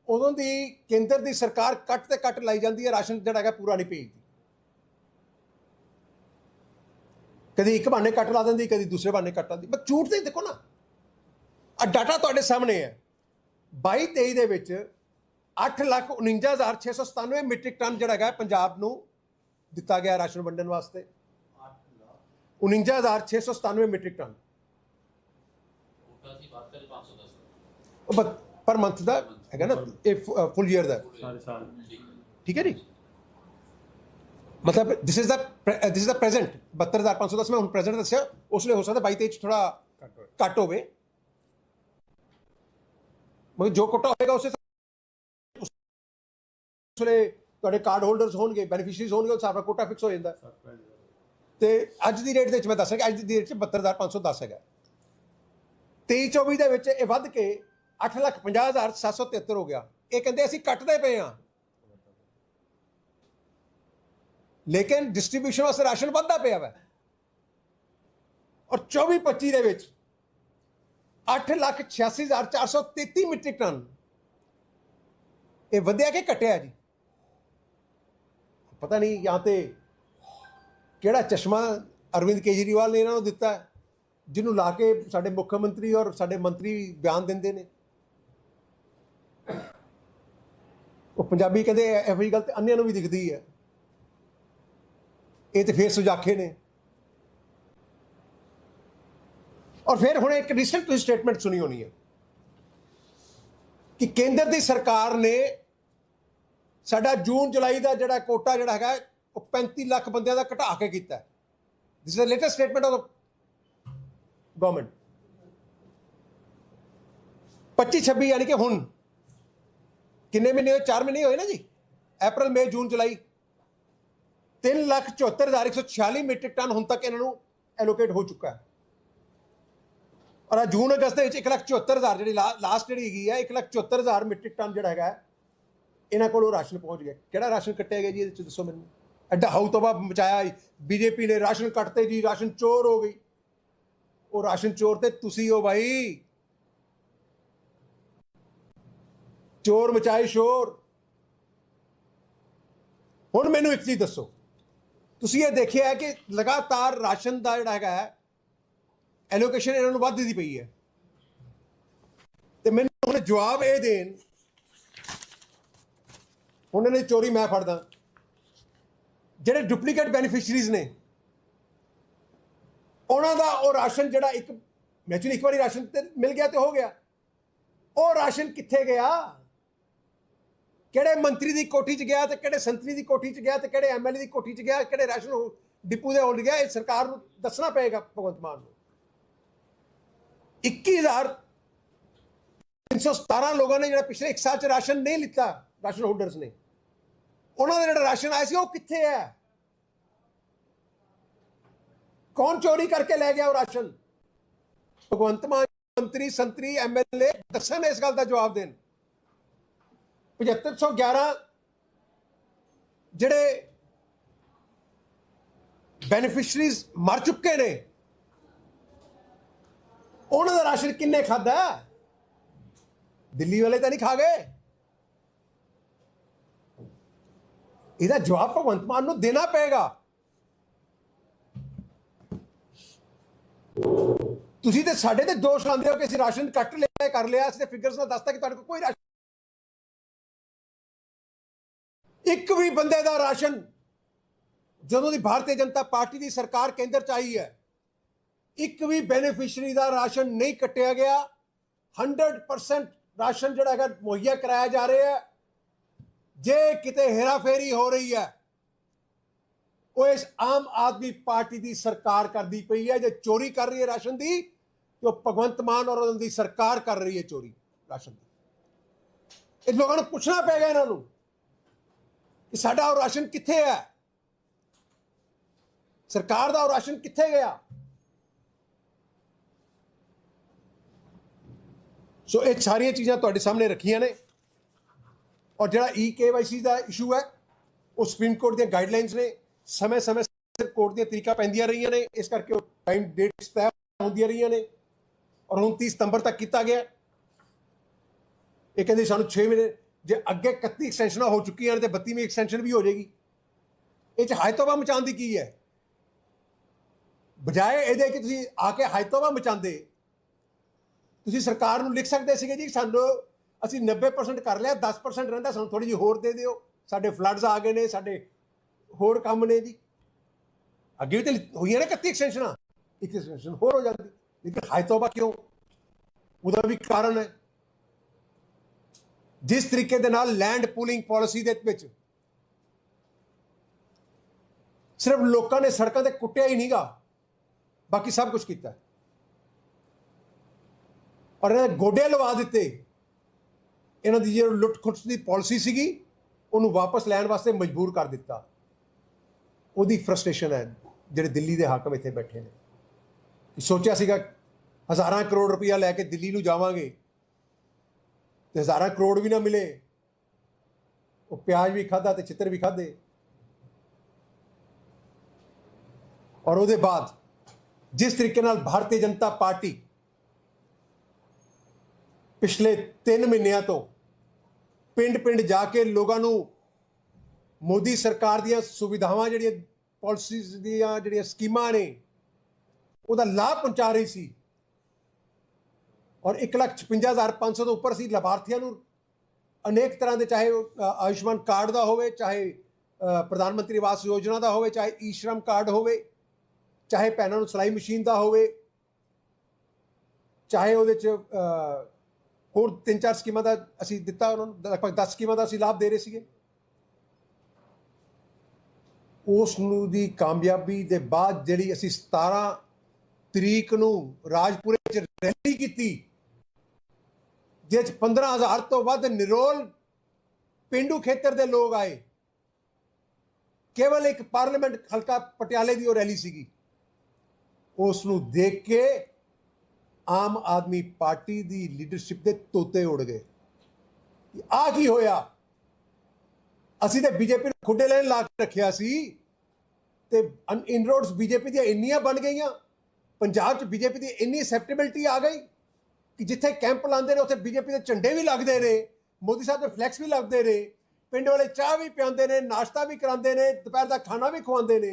ਉਦੋਂ ਦੀ ਕੇਂਦਰ ਦੀ ਸਰਕਾਰ ਕੱਟ ਤੇ ਕੱਟ ਲਾਈ ਜਾਂਦੀ ਹੈ, ਰਾਸ਼ਨ ਜਿਹੜਾ ਹੈਗਾ ਪੂਰਾ ਨਹੀਂ ਭੇਜਦੀ। ਕਦੀ ਇੱਕ ਬਹਾਨੇ ਕੱਟ ਲਾ ਦਿੰਦੀ, ਕਦੀ ਦੂਸਰੇ ਬਹਾਨੇ ਕੱਟ ਲਾਉਂਦੀ ਬਸ ਝੂਠ ਤੇ ਦੇਖੋ ਨਾ। ਆ ਡਾਟਾ ਤੁਹਾਡੇ ਸਾਹਮਣੇ ਹੈ। 22 23 ਦੇ ਵਿੱਚ 849697 ਮੀਟ੍ਰਿਕ ਟਨ ਜਿਹੜਾ ਹੈਗਾ ਪੰਜਾਬ ਨੂੰ ਦਿੱਤਾ ਗਿਆ ਰਾਸ਼ਨ ਵੰਡਣ ਵਾਸਤੇ। 49697 ਮੀਟ੍ਰਿਕ ਟਨ ਕੋਟਾ ਦੀ ਬਾਤ ਕਰੇ 510 ਦਾ। ਉਹ ਪਰ ਮੰਥ ਦਾ ਹੈਗਾ ਨਾ ਇਹ ਫੁੱਲ ਈਅਰ ਦਾ। ਠੀਕ ਹੈ। ਜੀ? ਮਤਲਬ this is the this is the present 72510 ਮੈਂ ਹੁਣ ਪ੍ਰੈਜ਼ੈਂਟ ਦੱਸਿਆ ਉਸ ਲਈ ਹੋ ਸਕਦਾ 22 23 ਚ ਥੋੜਾ ਘੱਟ ਹੋਵੇ। ਮਤਲਬ ਜੋ ਕੋਟਾ ਹੋਏਗਾ ਉਸੇ ਉਸ ਤੁਹਾਡੇ ਕਾਰਡ ਹੋਲਡਰਸ ਹੋਣਗੇ ਬੈਨੀਫੀਸ਼ੀਅਰੀਜ਼ ਹੋਣਗੇ ਉਹ ਹਿਸਾਬ ਕੋਟਾ ਫਿਕਸ ਹੋ ਜਾਂਦਾ ਹੈ। ਤੇ ਅੱਜ ਦੀ ਰੇਟ ਦੇ ਵਿੱਚ ਮੈਂ ਦੱਸਾਂ ਕਿ ਅੱਜ ਦੀ ਰੇਟ 'ਚ 72510 ਹੈਗਾ 23 24 ਦੇ ਵਿੱਚ ਇਹ ਵੱਧ ਕੇ 850773 ਹੋ ਗਿਆ ਇਹ ਕਹਿੰਦੇ ਅਸੀਂ ਕੱਟਦੇ ਪਏ ਆ ਲੇਕਿਨ ਡਿਸਟ੍ਰੀਬਿਊਸ਼ਨ ਵਾਸਤੇ ਰਾਸ਼ਨ ਵੱਧਦਾ ਪਿਆ ਵਾ ਔਰ 24 25 ਦੇ ਵਿੱਚ 886433 ਮੀਟ੍ਰਿਕ ਟਨ। ਇਹ ਵਧਿਆ ਕਿ ਘਟਿਆ ਜੀ? ਪਤਾ ਨਹੀਂ, ਜਾਂ ਤੇ ਕਿਹੜਾ ਚਸ਼ਮਾ ਅਰਵਿੰਦ ਕੇਜਰੀਵਾਲ ਨੇ ਇਹਨਾਂ ਨੂੰ ਦਿੱਤਾ ਜਿਹਨੂੰ ਲਾ ਕੇ ਸਾਡੇ ਮੁੱਖ ਮੰਤਰੀ ਔਰ ਸਾਡੇ ਮੰਤਰੀ ਬਿਆਨ ਦਿੰਦੇ ਨੇ। ਉਹ ਪੰਜਾਬੀ ਕਹਿੰਦੇ, ਇਹੋ ਜਿਹੀ ਗੱਲ ਤੇ ਅੰਨਿਆਂ ਨੂੰ ਵੀ ਦਿਖਦੀ ਹੈ। ਇਹ ਤੇ ਫੇਰ ਸੁਜਾਖੇ ਨੇ। ਔਰ ਫਿਰ ਹੁਣ ਇੱਕ ਰੀਸੈਂਟ ਤੁਸੀਂ ਸਟੇਟਮੈਂਟ ਸੁਣੀ ਹੋਣੀ ਹੈ ਕਿ ਕੇਂਦਰ ਦੀ ਸਰਕਾਰ ਨੇ ਸਾਡਾ ਜੂਨ, ਜੁਲਾਈ ਦਾ ਜਿਹੜਾ ਕੋਟਾ ਜਿਹੜਾ ਹੈਗਾ, ਉਹ 35 ਲੱਖ ਬੰਦਿਆਂ ਦਾ ਘਟਾ ਕੇ ਕੀਤਾ this is the latest statement of government 25 26 ਯਾਨੀ ਕਿ ਹੁਣ। ਕਿੰਨੇ ਮਹੀਨੇ ਹੋਏ? 4 ਮਹੀਨੇ ਹੋਏ ਨਾ ਜੀ। ਅਪ੍ਰੈਲ ਮਈ ਜੂਨ ਜੁਲਾਈ 374146 ਮੀਟ੍ਰਿਕ ਟਨ ਹੁਣ ਤੱਕ ਇਹਨਾਂ ਨੂੰ ਐਲੋਕੇਟ ਹੋ ਚੁੱਕਾ ਹੈ। ਔਰ ਜੂਨ ਅਗਸਤ ਦੇ ਵਿੱਚ 174000 ਜਿਹੜੀ ਲਾਸਟ ਜਿਹੜੀ ਹੈਗੀ ਹੈ 174000 ਮੀਟ੍ਰਿਕ ਟਨ ਜਿਹੜਾ ਹੈਗਾ, ਇਹਨਾਂ ਕੋਲ ਉਹ ਰਾਸ਼ਨ ਪਹੁੰਚ ਗਿਆ। ਕਿਹੜਾ ਰਾਸ਼ਨ ਕੱਟਿਆ ਗਿਆ ਜੀ, ਇਹਦੇ ਚ ਦੱਸੋ ਮੈਨੂੰ। ਐਡਾ ਹਾਊ ਤਬਾਹ ਮਚਾਇਆ ਬੀਜੇਪੀ ਨੇ ਰਾਸ਼ਨ ਕੱਟਤੇ ਜੀ, ਰਾਸ਼ਨ ਚੋਰ ਹੋ ਗਈ। ਉਹ ਰਾਸ਼ਨ ਚੋਰ ਤੇ ਤੁਸੀਂ ਹੋ ਭਾਈ ਚੋਰ ਮਚਾਏ ਸ਼ੋਰ। ਹੁਣ ਮੈਨੂੰ ਇੱਕ ਚੀਜ਼ ਦੱਸੋ। ਤੁਸੀਂ ਇਹ ਦੇਖਿਆ ਹੈ ਕਿ ਲਗਾਤਾਰ ਰਾਸ਼ਨ ਦਾ ਜਿਹੜਾ ਹੈਗਾ ਐਲੋਕੇਸ਼ਨ ਇਹਨਾਂ ਨੂੰ ਵੱਧਦੀ ਪਈ ਹੈ। ਤੇ ਮੈਨੂੰ ਹੁਣ ਜਵਾਬ ਇਹ ਦੇਣ ਉਹਨਾਂ ਨੇ ਚੋਰੀ ਮੈਂ ਫੜਦਾ। ਜਿਹੜੇ ਡੁਪਲੀਕੇਟ ਬੈਨੀਫੀਸ਼ੀਅਰੀਜ਼ ਨੇ, ਉਹਨਾਂ ਦਾ ਉਹ ਰਾਸ਼ਨ ਜਿਹੜਾ ਇੱਕ ਨੈਚੁਰਲੀ ਇੱਕ ਵਾਰੀ ਰਾਸ਼ਨ ਤੇ ਮਿਲ ਗਿਆ ਤੇ ਹੋ ਗਿਆ। ਉਹ ਰਾਸ਼ਨ ਕਿੱਥੇ ਗਿਆ? ਕਿਹੜੇ ਮੰਤਰੀ ਦੀ ਕੋਠੀ 'ਚ ਗਿਆ ਤੇ ਕਿਹੜੇ ਸੰਤਰੀ ਦੀ ਕੋਠੀ 'ਚ ਗਿਆ ਤੇ ਕਿਹੜੇ ਐਮਐਲਏ ਦੀ ਕੋਠੀ 'ਚ ਗਿਆ, ਕਿਹੜੇ ਰਾਸ਼ਨ ਉਹ ਡਿਪੂ ਦੇ ਹੋਣ ਗਿਆ, ਇਹ ਸਰਕਾਰ ਨੂੰ ਦੱਸਣਾ ਪਏਗਾ ਭਗਵੰਤ ਮਾਨ ਨੂੰ। 21317 ਲੋਕਾਂ ਨੇ ਜਿਹੜਾ ਪਿਛਲੇ 1 ਸਾਲ 'ਚ ਰਾਸ਼ਨ ਨਹੀਂ ਲਿੱਤਾ ਰਾਸ਼ਨ ਹੋਲਡਰਸ ਨੇ ਉਹਨਾਂ ਦਾ ਜਿਹੜਾ ਰਾਸ਼ਨ ਆਇਆ ਸੀ ਉਹ ਕਿੱਥੇ ਹੈ ਕੌਣ ਚੋਰੀ ਕਰਕੇ ਲੈ ਗਿਆ ਉਹ ਰਾਸ਼ਨ ਭਗਵੰਤ ਮਾਨ ਮੰਤਰੀ ਸੰਤਰੀ ਐਮਐਲਏ ਦੱਸਣ ਇਸ ਗੱਲ ਦਾ ਜਵਾਬ ਦੇਣ 7511 ਜਿਹੜੇ ਬੈਨੀਫੀਸ਼ਰੀਜ਼ ਮਰ ਚੁੱਕੇ ਨੇ ਉਹਨਾਂ ਦਾ ਰਾਸ਼ਨ ਕਿੰਨੇ ਖਾਦਾ ਦਿੱਲੀ ਵਾਲੇ ਤਾਂ ਨਹੀਂ ਖਾ ਗਏ। ਇਹਦਾ ਜਵਾਬ ਭਗਵੰਤ ਮਾਨ ਨੂੰ ਦੇਣਾ ਪਏਗਾ। ਤੁਸੀਂ ਤੇ ਸਾਡੇ ਤੇ ਦੋਸ਼ ਲਾਉਂਦੇ ਹੋ ਕਿ ਅਸੀਂ ਰਾਸ਼ਨ ਕੱਟ ਲਿਆ, ਕਰ ਲਿਆ, ਅਸੀਂ ਤੇ ਫਿਗਰਸ ਨਾਲ ਦੱਸਤਾ ਕਿ ਤੁਹਾਡੇ ਕੋਲ ਕੋਈ ਰਾਸ਼ਨ ਇੱਕ ਵੀ ਬੰਦੇ ਦਾ ਰਾਸ਼ਨ ਜਦੋਂ ਦੀ ਭਾਰਤੀ ਜਨਤਾ ਪਾਰਟੀ ਦੀ ਸਰਕਾਰ ਕੇਂਦਰ ਚ ਆਈ ਹੈ ਇੱਕ ਵੀ ਬੈਨੀਫੀਸ਼ੀਅਰੀ ਦਾ ਰਾਸ਼ਨ ਨਹੀਂ ਕੱਟਿਆ ਗਿਆ। 100% ਰਾਸ਼ਨ ਜਿਹੜਾ ਹੈਗਾ ਮੁਹੱਈਆ ਕਰਾਇਆ ਜਾ ਰਿਹਾ ਹੈ। ਜੇ ਕਿਤੇ ਹੇਰਾਫੇਰੀ ਹੋ ਰਹੀ ਹੈ, ਉਹ ਇਸ ਆਮ ਆਦਮੀ ਪਾਰਟੀ ਦੀ ਸਰਕਾਰ ਕਰਦੀ ਪਈ ਹੈ। ਜੇ ਚੋਰੀ ਕਰ ਰਹੀ ਹੈ ਰਾਸ਼ਨ ਦੀ, ਤੇ ਉਹ ਭਗਵੰਤ ਮਾਨ ਔਰ ਉਹਨਾਂ ਦੀ ਸਰਕਾਰ ਕਰ ਰਹੀ ਹੈ ਚੋਰੀ ਰਾਸ਼ਨ ਦੀ। ਇਹ ਲੋਕਾਂ ਨੂੰ ਪੁੱਛਣਾ ਪਏਗਾ ਇਹਨਾਂ ਨੂੰ ਕਿ ਸਾਡਾ ਉਹ ਰਾਸ਼ਨ ਕਿੱਥੇ ਹੈ? ਸਰਕਾਰ ਦਾ ਉਹ ਰਾਸ਼ਨ ਕਿੱਥੇ ਗਿਆ? ਸੋ ਇਹ ਸਾਰੀਆਂ ਚੀਜ਼ਾਂ ਤੁਹਾਡੇ ਸਾਹਮਣੇ ਰੱਖੀਆਂ ਨੇ। ਔਰ ਜਿਹੜਾ ਈ ਕੇਵਾਈਸੀ ਦਾ ਇਸ਼ੂ ਹੈ, ਉਹ ਸੁਪਰੀਮ ਕੋਰਟ ਦੀਆਂ ਗਾਈਡਲਾਈਨਸ ਨੇ। ਸਮੇਂ-ਸਮੇਂ ਸਿਰ ਕੋਰਟ ਦੀਆਂ ਤਰੀਕਾ ਪੈਂਦੀਆਂ ਰਹੀਆਂ ਨੇ। ਇਸ ਕਰਕੇ ਉਹ ਟਾਈਮ ਡੇਟਸ ਤੈਅ ਹੁੰਦੀਆਂ ਰਹੀਆਂ ਨੇ। ਔਰ ਹੁਣ 30 ਸਤੰਬਰ ਤੱਕ ਕੀਤਾ ਗਿਆ। ਇਹ ਕਹਿੰਦੇ ਸਾਨੂੰ 6 ਮਹੀਨੇ, ਜੇ ਅੱਗੇ 31 ਐਕਸਟੈਂਸ਼ਨਾਂ ਹੋ ਚੁੱਕੀਆਂ ਨੇ ਤੇ 32ਵੀਂ ਐਕਸਟੈਂਸ਼ਨ ਵੀ ਹੋ ਜਾਏਗੀ। ਇਹ ਚ ਹਾਇਤੋਬਾ ਮਚਾਉਣ ਦੀ ਕੀ ਹੈ? ਬਜਾਏ ਇਹਦੇ ਕਿ ਤੁਸੀਂ ਆ ਕੇ ਹਾਇਤੋਬਾ ਮਚਾਉਂਦੇ। ਤੁਸੀਂ ਸਰਕਾਰ ਨੂੰ ਲਿਖ ਸਕਦੇ ਸੀਗੇ ਜੀ, ਸਾਨੂੰ ਅਸੀਂ 90% ਕਰ ਲਿਆ 10% ਰਹਿੰਦਾ, ਸਾਨੂੰ ਥੋੜੀ ਜਿਹੀ ਹੋਰ ਦੇ ਦਿਓ। ਸਾਡੇ ਫਲੱਡਸ ਆ ਗਏ ਨੇ, ਸਾਡੇ ਹੋਰ ਕੰਮ ਨੇ ਜੀ। ਅੱਗੇ ਵੀ ਤਾਂ ਹੋਈਆਂ ਨੇ 31 ਐਕਸਟੈਂਸ਼ਨਾਂ ਇੱਕ ਐਕਸਟੈਂਸ਼ਨ ਹੋਰ ਹੋ ਜਾਂਦੀ। ਲੇਕਿਨ ਹਾਇਤੋਬਾ ਕਿਉਂ? ਉਹਦਾ ਵੀ ਕਾਰਨ ਹੈ। ਜਿਸ ਤਰੀਕੇ ਦੇ ਨਾਲ ਲੈਂਡ ਪੂਲਿੰਗ ਪਾਲਿਸੀ ਦੇ ਵਿੱਚ ਸਿਰਫ ਲੋਕਾਂ ਨੇ ਸੜਕਾਂ ਤੇ ਕੁੱਟਿਆ ਹੀ ਨਹੀਂਗਾ ਬਾਕੀ ਸਭ ਕੁਝ ਕੀਤਾ। ਔਰ ਇਹਨਾਂ ਨੇ ਗੋਡੇ ਲਵਾ ਦਿੱਤੇ। ਇਹਨਾਂ ਦੀ ਜਿਹੜੀ ਲੁੱਟ ਖੁੱਟ ਦੀ ਪਾਲਿਸੀ ਸੀਗੀ, ਉਹਨੂੰ ਵਾਪਸ ਲੈਣ ਵਾਸਤੇ ਮਜਬੂਰ ਕਰ ਦਿੱਤਾ। ਉਹਦੀ ਫਰਸਟ੍ਰੇਸ਼ਨ ਹੈ, ਜਿਹੜੇ ਦਿੱਲੀ ਦੇ ਹਾਕਮ ਇੱਥੇ ਬੈਠੇ ਨੇ। ਸੋਚਿਆ ਸੀਗਾ, ਹਜ਼ਾਰਾਂ ਕਰੋੜ ਰੁਪਇਆ ਲੈ ਕੇ ਦਿੱਲੀ ਨੂੰ ਜਾਵਾਂਗੇ। ਤੇ ਹਜ਼ਾਰਾਂ ਕਰੋੜ ਵੀ ਨਾ ਮਿਲੇ। ਉਹ ਪਿਆਜ਼ ਵੀ ਖਾਦਾ ਤੇ ਚਿੱਤਰ ਵੀ ਖਾਦੇ ਔਰ ਉਹਦੇ ਬਾਅਦ, ਜਿਸ ਤਰੀਕੇ ਨਾਲ ਭਾਰਤੀ ਜਨਤਾ ਪਾਰਟੀ ਪਿਛਲੇ 3 ਮਹੀਨਿਆਂ ਤੋਂ ਪਿੰਡ-ਪਿੰਡ ਜਾ ਕੇ ਲੋਕਾਂ ਨੂੰ ਮੋਦੀ ਸਰਕਾਰ ਦੀਆਂ ਸੁਵਿਧਾਵਾਂ ਜਿਹੜੀਆਂ ਪਾਲਿਸੀਜ਼ ਦੀਆਂ ਜਿਹੜੀਆਂ ਸਕੀਮਾਂ ਨੇ ਉਹਦਾ ਲਾਭ ਪਹੁੰਚਾ ਰਹੀ ਸੀ। ਔਰ 156500 ਤੋਂ ਉੱਪਰ ਸੀ ਲਾਭਾਰਥੀਆਂ ਨੂੰ ਅਨੇਕ ਤਰ੍ਹਾਂ ਦੇ ਚਾਹੇ ਉਹ, ਆਯੁਸ਼ਮਾਨ ਕਾਰਡ ਦਾ ਹੋਵੇ ਚਾਹੇ ਪ੍ਰਧਾਨ ਮੰਤਰੀ ਆਵਾਸ ਯੋਜਨਾ ਦਾ ਹੋਵੇ ਚਾਹੇ ਈ ਸ਼ਰਮ ਕਾਰਡ ਹੋਵੇ ਚਾਹੇ ਭੈਣਾਂ ਨੂੰ ਸਿਲਾਈ ਮਸ਼ੀਨ ਦਾ ਹੋਵੇ ਚਾਹੇ ਉਹਦੇ ਚ ਹੋਰ ਤਿੰਨ ਚਾਰ ਸਕੀਮਾਂ ਦਾ ਅਸੀਂ ਦਿੱਤਾ ਉਹਨਾਂ ਨੂੰ ਲਗਭਗ 10 ਸਕੀਮਾਂ ਦਾ ਅਸੀਂ ਲਾਭ ਦੇ ਰਹੇ ਸੀਗੇ। ਉਸ ਨੂੰ ਦੀ ਕਾਮਯਾਬੀ ਦੇ ਬਾਅਦ ਜਿਹੜੀ ਅਸੀਂ 17 ਤਰੀਕ ਨੂੰ ਰਾਜਪੁਰੇ ਚ ਰੈਲੀ ਕੀਤੀ ਜਿਸ 'ਚ 15000 ਤੋਂ ਵੱਧ ਨਿਰੋਲ ਪਿੰਡੂ ਖੇਤਰ ਦੇ ਲੋਕ ਆਏ। ਕੇਵਲ ਇੱਕ ਪਾਰਲੀਮੈਂਟ ਹਲਕਾ ਪਟਿਆਲੇ ਦੀ ਉਹ ਰੈਲੀ ਸੀਗੀ। ਉਸ ਨੂੰ ਦੇਖ ਕੇ ਆਮ ਆਦਮੀ ਪਾਰਟੀ ਦੀ ਲੀਡਰਸ਼ਿਪ ਦੇ ਤੋਤੇ ਉੜ ਗਏ। ਕਿ ਆ ਕੀ ਹੋਇਆ? ਅਸੀਂ ਤੇ ਬੀਜੇਪੀ ਨੂੰ ਖੁੱਡੇ ਲੈਣ ਲਾ ਕੇ ਰੱਖਿਆ ਸੀ ਤੇ ਇਨਰੋਡਸ ਬੀਜੇਪੀ ਦੀਆਂ ਇੰਨੀਆਂ ਬਣ ਗਈਆਂ, ਪੰਜਾਬ 'ਚ ਬੀਜੇਪੀ ਦੀ ਇੰਨੀ ਐਕਸੈਪਟੇਬਿਲਟੀ ਆ ਗਈ ਕਿ ਜਿੱਥੇ ਕੈਂਪ ਲਾਉਂਦੇ ਨੇ, ਉੱਥੇ ਬੀਜੇਪੀ ਦੇ ਝੰਡੇ ਵੀ ਲੱਗਦੇ ਨੇ, ਮੋਦੀ ਸਾਹਿਬ ਦੇ ਫਲੈਕਸ ਵੀ ਲੱਗਦੇ ਨੇ, ਪਿੰਡ ਵਾਲੇ ਚਾਹ ਵੀ ਪਿਆਉਂਦੇ ਨੇ, ਨਾਸ਼ਤਾ ਵੀ ਕਰਾਉਂਦੇ ਨੇ, ਦੁਪਹਿਰ ਦਾ ਖਾਣਾ ਵੀ ਖਵਾਉਂਦੇ ਨੇ।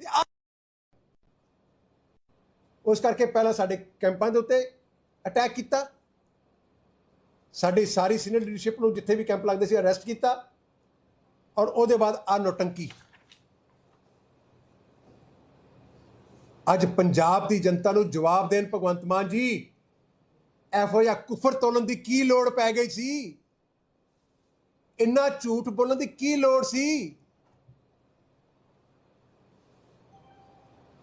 ਤੇ ਆ ਉਸ ਕਰਕੇ ਪਹਿਲਾਂ ਸਾਡੇ ਕੈਂਪਾਂ ਦੇ ਉੱਤੇ ਅਟੈਕ ਕੀਤਾ। ਸਾਡੀ ਸਾਰੀ ਸੀਨੀਅਰ ਲੀਡਰਸ਼ਿਪ ਨੂੰ ਜਿੱਥੇ ਵੀ ਕੈਂਪ ਲੱਗਦੇ ਸੀ ਅਰੈਸਟ ਕੀਤਾ ਔਰ ਉਹਦੇ ਬਾਅਦ ਆ ਨੋਟੰਕੀ। ਅੱਜ ਪੰਜਾਬ ਦੀ ਜਨਤਾ ਨੂੰ ਜਵਾਬ ਦੇਣ ਭਗਵੰਤ ਮਾਨ ਜੀ, ਇਹੋ ਜਿਹਾ ਕੁਫਰ ਤੋਲਣ ਦੀ ਕੀ ਲੋੜ ਪੈ ਗਈ ਸੀ? ਇੰਨਾ ਝੂਠ ਬੋਲਣ ਦੀ ਕੀ ਲੋੜ ਸੀ?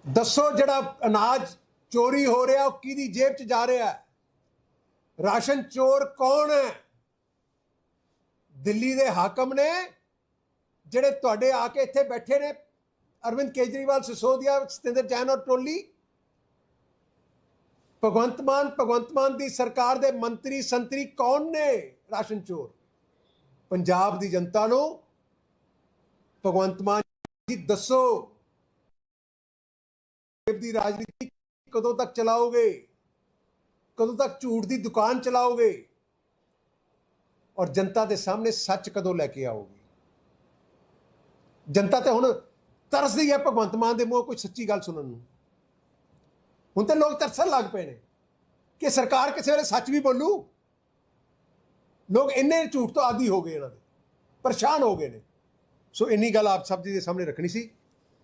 ਦੱਸੋ ਜਿਹੜਾ ਅਨਾਜ ਚੋਰੀ ਹੋ ਰਿਹਾ, ਉਹ ਕਿਹਦੀ ਜੇਬ 'ਚ ਜਾ ਰਿਹਾ? ਹੈ ਰਾਸ਼ਨ ਚੋਰ ਕੌਣ ਹੈ? ਦਿੱਲੀ ਦੇ ਹਾਕਮ ਨੇ, ਜਿਹੜੇ ਤੁਹਾਡੇ ਆ ਕੇ ਇੱਥੇ ਬੈਠੇ ਨੇ, ਅਰਵਿੰਦ ਕੇਜਰੀਵਾਲ, ਸਿਸੋਦੀਆ, ਸਤਿੰਦਰ ਜੈਨ ਔਰ ਟੋਲੀ। ਭਗਵੰਤ ਮਾਨ ਭਗਵੰਤ ਮਾਨ ਦੀ ਸਰਕਾਰ ਦੇ ਮੰਤਰੀ, ਸੰਤਰੀ ਕੌਣ ਨੇ ਰਾਸ਼ਨ ਚੋਰ? ਪੰਜਾਬ ਦੀ ਜਨਤਾ ਨੂੰ, ਭਗਵੰਤ ਮਾਨ ਜੀ ਦੱਸੋ। ਦੀ ਰਾਜਨੀਤੀ ਕਦੋਂ ਤੱਕ ਚਲਾਓਗੇ? ਕਦੋਂ ਤੱਕ ਝੂਠ ਦੀ ਦੁਕਾਨ ਚਲਾਓਗੇ? ਔਰ ਜਨਤਾ ਦੇ ਸਾਹਮਣੇ ਸੱਚ ਕਦੋਂ ਲੈ ਕੇ ਆਓਗੇ? ਜਨਤਾ ਤੇ ਹੁਣ ਤਰਸਦੀ ਹੈ ਭਗਵੰਤ ਮਾਨ ਦੇ ਮੂੰਹ ਕੋਈ ਸੱਚੀ ਗੱਲ ਸੁਣਨ ਨੂੰ। ਹੁਣ ਤੇ ਲੋਕ ਤਰਸਣ ਲੱਗ ਪਏ ਨੇ ਕਿ ਸਰਕਾਰ ਕਿਸੇ ਵੇਲੇ ਸੱਚ ਵੀ ਬੋਲੂ। ਲੋਕ ਇੰਨੇ ਝੂਠ ਤੋਂ ਆਦੀ ਹੋ ਗਏ ਇਹਨਾਂ ਦੇ, ਪਰੇਸ਼ਾਨ ਹੋ ਗਏ ਨੇ। ਸੋ ਇੰਨੀ ਗੱਲ ਆਪ ਸਭ ਜੀ ਦੇ ਸਾਹਮਣੇ ਰੱਖਣੀ ਸੀ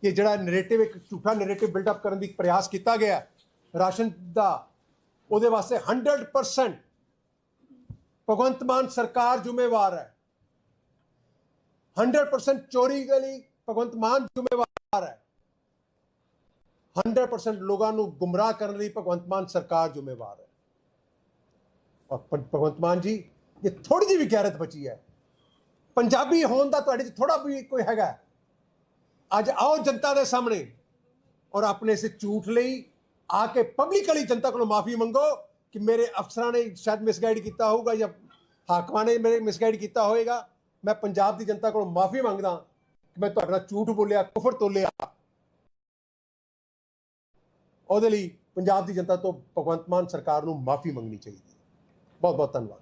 ਕਿ ਜਿਹੜਾ ਨੈਰੇਟਿਵ ਇੱਕ ਝੂਠਾ ਨੈਰੇਟਿਵ ਬਿਲਡ ਅਪ ਕਰਨ ਦੀ ਪ੍ਰਯਾਸ ਕੀਤਾ ਗਿਆ। ਰਾਸ਼ਨ ਦਾ, ਉਹਦੇ ਵਾਸਤੇ 100% ਭਗਵੰਤ ਮਾਨ ਸਰਕਾਰ ਜ਼ਿੰਮੇਵਾਰ ਹੈ। 100% ਚੋਰੀ ਦੇ ਲਈ ਭਗਵੰਤ ਮਾਨ ਜ਼ਿੰਮੇਵਾਰ ਹੈ। 100% ਲੋਕਾਂ ਨੂੰ ਗੁੰਮਰਾਹ ਕਰਨ ਲਈ ਭਗਵੰਤ ਮਾਨ ਸਰਕਾਰ ਜ਼ਿੰਮੇਵਾਰ ਹੈ। ਔਰ ਭਗਵੰਤ ਮਾਨ ਜੀ ਇਹ ਥੋੜੀ ਜਿਹੀ ਵੀ ਗੈਰਤ ਬਚੀ ਹੈ, ਪੰਜਾਬੀ ਹੋਣ ਦਾ ਤੁਹਾਡੇ 'ਚ ਥੋੜਾ ਵੀ ਕੋਈ ਹੈਗਾ ਅੱਜ ਆਓ ਜਨਤਾ ਦੇ ਸਾਹਮਣੇ ਔਰ ਆਪਣੇ ਇਸ ਝੂਠ ਲਈ ਆ ਕੇ ਪਬਲਿਕਲੀ ਜਨਤਾ ਕੋਲੋਂ ਮਾਫੀ ਮੰਗੋ ਕਿ ਮੇਰੇ ਅਫਸਰਾਂ ਨੇ ਸ਼ਾਇਦ ਮਿਸਗਾਈਡ ਕੀਤਾ ਹੋਊਗਾ ਜਾਂ ਹਾਕਮਾਂ ਨੇ ਮੇਰੇ ਮਿਸਗਾਈਡ ਕੀਤਾ ਹੋਵੇਗਾ ਮੈਂ ਪੰਜਾਬ ਦੀ ਜਨਤਾ ਕੋਲੋਂ ਮਾਫੀ ਮੰਗਦਾ ਕਿ ਮੈਂ ਤੁਹਾਡੇ ਨਾਲ ਝੂਠ ਬੋਲਿਆ, ਕੁਫਰ ਤੋਲਿਆ। ਉਹਦੇ ਲਈ ਪੰਜਾਬ ਦੀ ਜਨਤਾ ਤੋਂ ਭਗਵੰਤ ਮਾਨ ਸਰਕਾਰ ਨੂੰ ਮਾਫੀ ਮੰਗਣੀ ਚਾਹੀਦੀ ਹੈ। ਬਹੁਤ ਬਹੁਤ ਧੰਨਵਾਦ।